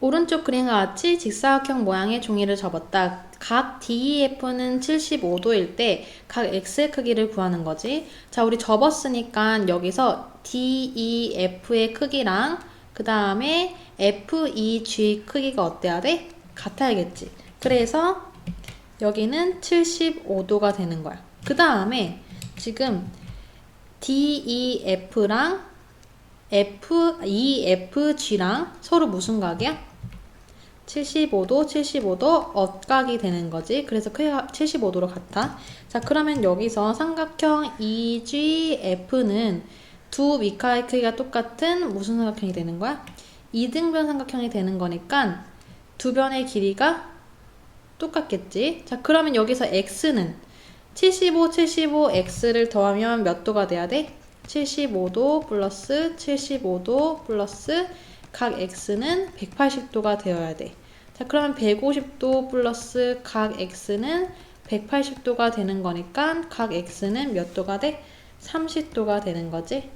오른쪽 그림과 같이 직사각형 모양의 종이를 접었다. 각 DEF는 75도일 때 각 X의 크기를 구하는 거지. 자, 우리 접었으니까 여기서 DEF의 크기랑 그 다음에 FEG 크기가 어때야 돼? 같아야겠지. 그래서 여기는 75도가 되는 거야. 그 다음에 지금 DEF랑 F, EFG랑 서로 무슨 각이야? 75도, 75도 엇각이 되는 거지. 그래서 크기가 75도로 같아. 자, 그러면 여기서 삼각형 EGF는 두 미카의 크기가 똑같은 무슨 삼각형이 되는 거야? 이등변 삼각형이 되는 거니까 두 변의 길이가 똑같겠지. 자, 그러면 여기서 x는 75, 75, x를 더하면 몇 도가 돼야 돼? 75도 플러스 75도 플러스 각 x는 180도가 되어야 돼. 자, 그러면 150도 플러스 각 x는 180도가 되는 거니까 각 x는 몇 도가 돼? 30도가 되는 거지.